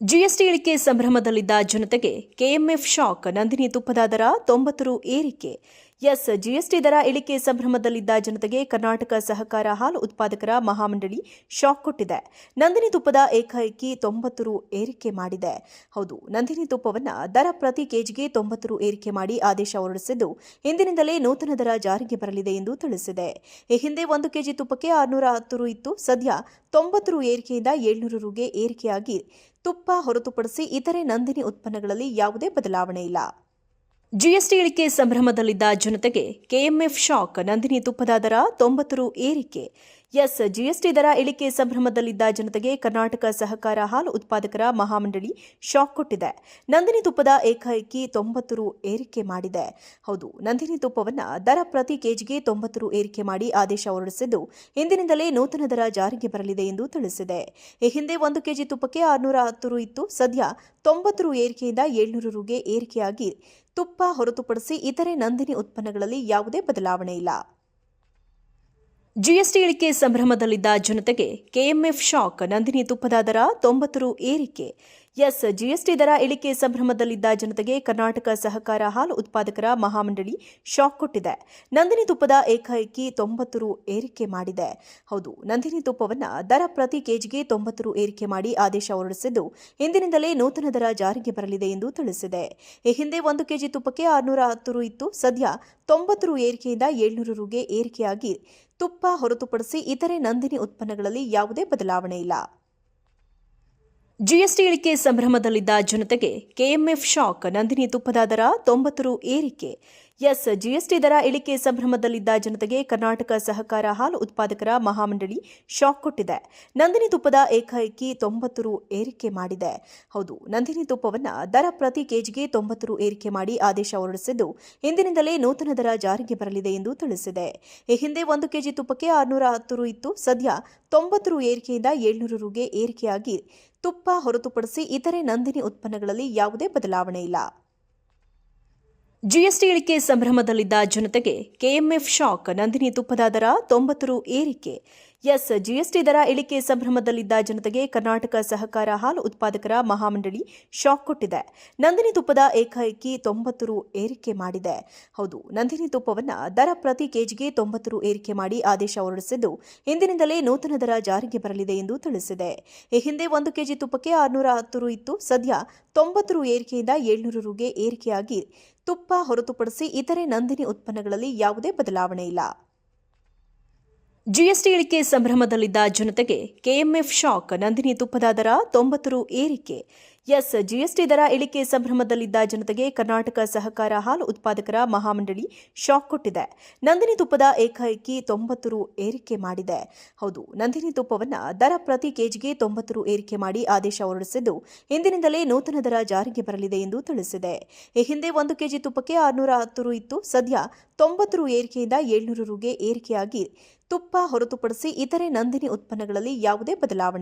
GST ಇಳಿಕೆ ಸಂಭ್ರಮದಲ್ಲಿದ್ದ ಜನತೆಗೆ KMF shock, Nandini ತುಪ್ಪದ ದರ ತೊಂಬತ್ತು ರು ಏರಿಕೆ. ಎಸ್, ಜಿಎಸ್ಟಿ ದರ ಇಳಿಕೆ ಸಂಭ್ರಮದಲ್ಲಿದ್ದ ಜನತೆಗೆ ಕರ್ನಾಟಕ ಸಹಕಾರ ಹಾಲು ಉತ್ಪಾದಕರ ಮಹಾಮಂಡಳಿ ಶಾಕ್ ಕೊಟ್ಟಿದೆ. ನಂದಿನಿ ತುಪ್ಪದ ಏಕಾಏಕಿ ತೊಂಬತ್ತು ರು ಏರಿಕೆ ಮಾಡಿದೆ. ಹೌದು, ನಂದಿನಿ ತುಪ್ಪವನ್ನು ದರ ಪ್ರತಿ ಕೆಜಿಗೆ ತೊಂಬತ್ತು ರು ಏರಿಕೆ ಮಾಡಿ ಆದೇಶ ಹೊರಡಿಸಿದ್ದು ಇಂದಿನಿಂದಲೇ ನೂತನ ದರ ಜಾರಿಗೆ ಬರಲಿದೆ ಎಂದು ತಿಳಿಸಿದೆ. ಈ ಹಿಂದೆ ಒಂದು ಕೆಜಿ ತುಪ್ಪಕ್ಕೆ ಆರುನೂರ ಹತ್ತು ರು ಇತ್ತು, ಸದ್ಯ ತೊಂಬತ್ತು ರು ಏರಿಕೆಯಿಂದ ಏಳ್ನೂರು ರುಗೆ ಏರಿಕೆಯಾಗಿ ತುಪ್ಪ ಹೊರತುಪಡಿಸಿ ಇತರೆ ನಂದಿನಿ ಉತ್ಪನ್ನಗಳಲ್ಲಿ ಯಾವುದೇ ಬದಲಾವಣೆ ಇಲ್ಲ. ಜಿಎಸ್ಟಿ ಇಳಿಕೆ ಸಂಭ್ರಮದಲ್ಲಿದ್ದ ಜನತೆಗೆ ಕೆಎಂಎಫ್ ಶಾಕ್, ನಂದಿನಿ ತುಪ್ಪದ ದರ ತೊಂಬತ್ತು ರು ಏರಿಕೆ. ಎಸ್, ಜಿಎಸ್ಟಿ ದರ ಇಳಿಕೆ ಸಂಭ್ರಮದಲ್ಲಿದ್ದ ಜನತೆಗೆ ಕರ್ನಾಟಕ ಸಹಕಾರ ಹಾಲು ಉತ್ಪಾದಕರ ಮಹಾಮಂಡಳಿ ಶಾಕ್ ಕೊಟ್ಟಿದೆ. ನಂದಿನಿ ತುಪ್ಪದ ಏಕಾಏಕಿ ತೊಂಬತ್ತು ರು ಏರಿಕೆ ಮಾಡಿದೆ. ಹೌದು, ನಂದಿನಿ ತುಪ್ಪವನ್ನು ದರ ಪ್ರತಿ ಕೆಜಿಗೆ ತೊಂಬತ್ತು ರು ಏರಿಕೆ ಮಾಡಿ ಆದೇಶ ಹೊರಡಿಸಿದ್ದು ಇಂದಿನಿಂದಲೇ ನೂತನ ದರ ಜಾರಿಗೆ ಬರಲಿದೆ ಎಂದು ತಿಳಿಸಿದೆ. ಈ ಹಿಂದೆ ಒಂದು ಕೆಜಿ ತುಪ್ಪಕ್ಕೆ ಆರುನೂರ ಹತ್ತು ರು ಇತ್ತು, ಸದ್ಯ ತೊಂಬತ್ತು ರು ಏರಿಕೆಯಿಂದ ಏಳ್ನೂರು ರುಗೆ ಏರಿಕೆಯಾಗಿ ತುಪ್ಪ ಹೊರತುಪಡಿಸಿ ಇತರೆ ನಂದಿನಿ ಉತ್ಪನ್ನಗಳಲ್ಲಿ ಯಾವುದೇ ಬದಲಾವಣೆ ಇಲ್ಲ. ಜಿಎಸ್ಟಿ ಇಳಿಕೆ ಸಂಭ್ರಮದಲ್ಲಿದ್ದ ಜನತೆಗೆ ಕೆಎಂಎಫ್ ಶಾಕ್ ನಂದಿನಿ ತುಪ್ಪದ ದರ ತೊಂಬತ್ತು ರು ಏರಿಕೆ. ಎಸ್ ಜಿಎಸ್ಟಿ ದರ ಇಳಿಕೆ ಸಂಭ್ರಮದಲ್ಲಿದ್ದ ಜನತೆಗೆ ಕರ್ನಾಟಕ ಸಹಕಾರ ಹಾಲು ಉತ್ಪಾದಕರ ಮಹಾಮಂಡಳಿ ಶಾಕ್ ಕೊಟ್ಟಿದೆ. ನಂದಿನಿ ತುಪ್ಪದ ಏಕಾಏಕಿ ತೊಂಬತ್ತು ರು ಏರಿಕೆ ಮಾಡಿದೆ. ಹೌದು, ನಂದಿನಿ ತುಪ್ಪವನ್ನು ದರ ಪ್ರತಿ ಕೆಜಿಗೆ ತೊಂಬತ್ತು ರು ಏರಿಕೆ ಮಾಡಿ ಆದೇಶ ಹೊರಡಿಸಿದ್ದು ಇಂದಿನಿಂದಲೇ ನೂತನ ದರ ಜಾರಿಗೆ ಬರಲಿದೆ ಎಂದು ತಿಳಿಸಿದೆ. ಈ ಹಿಂದೆ ಒಂದು ಕೆಜಿ ತುಪ್ಪಕ್ಕೆ ಆರುನೂರ ಹತ್ತು ರು ಇತ್ತು. ಸದ್ಯ ತೊಂಬತ್ತು ರು ಏರಿಕೆಯಿಂದ ಏಳ್ನೂರು ರುಗೆ ಏರಿಕೆಯಾಗಿ ತುಪ್ಪ ಹೊರತುಪಡಿಸಿ ಇತರೆ ನಂದಿನಿ ಉತ್ಪನ್ನಗಳಲ್ಲಿ ಯಾವುದೇ ಬದಲಾವಣೆ ಇಲ್ಲ. ಜಿಎಸ್ಟಿ ಇಳಿಕೆ ಸಂಭ್ರಮದಲ್ಲಿದ್ದ ಜನತೆಗೆ ಕೆಎಂಎಫ್ ಶಾಕ್ ನಂದಿನಿ ತುಪ್ಪದ ದರ ತೊಂಬತ್ತು ರು ಏರಿಕೆ. ಎಸ್, ಜಿಎಸ್ಟಿ ದರ ಇಳಿಕೆ ಸಂಭ್ರಮದಲ್ಲಿದ್ದ ಜನತೆಗೆ ಕರ್ನಾಟಕ ಸಹಕಾರ ಹಾಲು ಉತ್ಪಾದಕರ ಮಹಾಮಂಡಳಿ ಶಾಕ್ ಕೊಟ್ಟಿದೆ. ನಂದಿನಿ ತುಪ್ಪದ ಏಕಾಏಕಿ ತೊಂಬತ್ತು ರು ಏರಿಕೆ ಮಾಡಿದೆ. ಹೌದು, ನಂದಿನಿ ತುಪ್ಪವನ್ನು ದರ ಪ್ರತಿ ಕೆಜಿಗೆ ತೊಂಬತ್ತು ರು ಏರಿಕೆ ಮಾಡಿ ಆದೇಶ ಹೊರಡಿಸಿದ್ದು ಇಂದಿನಿಂದಲೇ ನೂತನ ದರ ಜಾರಿಗೆ ಬರಲಿದೆ ಎಂದು ತಿಳಿಸಿದೆ. ಈ ಹಿಂದೆ ಒಂದು ಕೆಜಿ ತುಪ್ಪಕ್ಕೆ ಆರುನೂರ ಹತ್ತು ರು ಇತ್ತು, ಸದ್ಯ ತೊಂಬತ್ತು ರು ಏರಿಕೆಯಿಂದ ಏಳ್ನೂರು ರುಗೆ ಏರಿಕೆಯಾಗಿ ತುಪ್ಪ ಹೊರತುಪಡಿಸಿ ಇತರೆ ನಂದಿನಿ ಉತ್ಪನ್ನಗಳಲ್ಲಿ ಯಾವುದೇ ಬದಲಾವಣೆ ಇಲ್ಲ. ಜಿಎಸ್ಟಿ ಇಳಿಕೆ ಸಂಭ್ರಮದಲ್ಲಿದ್ದ ಜನತೆಗೆ ಕೆಎಂಎಫ್ ಶಾಕ್, ನಂದಿನಿ ತುಪ್ಪದ ದರ ತೊಂಬತ್ತು ರು ಏರಿಕೆ. ಎಸ್, ಜಿಎಸ್ಟಿ ದರ ಇಳಿಕೆ ಸಂಭ್ರಮದಲ್ಲಿದ್ದ ಜನತೆಗೆ ಕರ್ನಾಟಕ ಸಹಕಾರ ಹಾಲು ಉತ್ಪಾದಕರ ಮಹಾಮಂಡಳಿ ಶಾಕ್ ಕೊಟ್ಟಿದೆ. ನಂದಿನಿ ತುಪ್ಪದ ಏಕಾಏಕಿ ತೊಂಬತ್ತು ರು ಏರಿಕೆ ಮಾಡಿದೆ. ಹೌದು, ನಂದಿನಿ ತುಪ್ಪವನ್ನು ದರ ಪ್ರತಿ ಕೆಜಿಗೆ ತೊಂಬತ್ತು ರು ಏರಿಕೆ ಮಾಡಿ ಆದೇಶ ಹೊರಡಿಸಿದ್ದು ಇಂದಿನಿಂದಲೇ ನೂತನ ದರ ಜಾರಿಗೆ ಬರಲಿದೆ ಎಂದು ತಿಳಿಸಿದೆ. ಈ ಹಿಂದೆ ಒಂದು ಕೆಜಿ ತುಪ್ಪಕ್ಕೆ ಆರುನೂರ ಹತ್ತು ರು ಇತ್ತು, ಸದ್ಯ ತೊಂಬತ್ತು ರು ಏರಿಕೆಯಿಂದ ಏಳ್ನೂರು ರುಗೆ ಏರಿಕೆಯಾಗಿ ತುಪ್ಪ ಹೊರತುಪಡಿಸಿ ಇತರೆ ನಂದಿನಿ ಉತ್ಪನ್ನಗಳಲ್ಲಿ ಯಾವುದೇ ಬದಲಾವಣೆ ಇಲ್ಲ. ಜಿಎಸ್ಟಿ ಇಳಿಕೆ ಸಂಭ್ರಮದಲ್ಲಿದ್ದ ಜನತೆಗೆ ಕೆಎಂಎಫ್ ಶಾಕ್ ನಂದಿನಿ ತುಪ್ಪದ ದರ ತೊಂಬತ್ತು ರು ಏರಿಕೆ. ಎಸ್ ಜಿಎಸ್ಟಿ ದರ ಇಳಿಕೆ ಸಂಭ್ರಮದಲ್ಲಿದ್ದ ಜನತೆಗೆ ಕರ್ನಾಟಕ ಸಹಕಾರ ಹಾಲು ಉತ್ಪಾದಕರ ಮಹಾಮಂಡಳಿ ಶಾಕ್ ಕೊಟ್ಟಿದೆ. ನಂದಿನಿ ತುಪ್ಪದ ಏಕಾಏಕಿ ತೊಂಬತ್ತು ರು ಏರಿಕೆ ಮಾಡಿದೆ. ಹೌದು, ನಂದಿನಿ ತುಪ್ಪವನ್ನು ದರ ಪ್ರತಿ ಕೆಜಿಗೆ ತೊಂಬತ್ತು ರು ಏರಿಕೆ ಮಾಡಿ ಆದೇಶ ಹೊರಡಿಸಿದ್ದು ಇಂದಿನಿಂದಲೇ ನೂತನ ದರ ಜಾರಿಗೆ ಬರಲಿದೆ ಎಂದು ತಿಳಿಸಿದೆ. ಈ ಹಿಂದೆ ಒಂದು ಕೆಜಿ ತುಪ್ಪಕ್ಕೆ ಆರುನೂರ ಹತ್ತು ರು ಇತ್ತು. ಸದ್ಯ ತೊಂಬತ್ತು ರು ಏರಿಕೆಯಿಂದ ಏಳ್ನೂರು ರುಗೆ ಏರಿಕೆಯಾಗಿ ತುಪ್ಪ ಹೊರತುಪಡಿಸಿ ಇತರೆ ನಂದಿನಿ ಉತ್ಪನ್ನಗಳಲ್ಲಿ ಯಾವುದೇ ಬದಲಾವಣೆ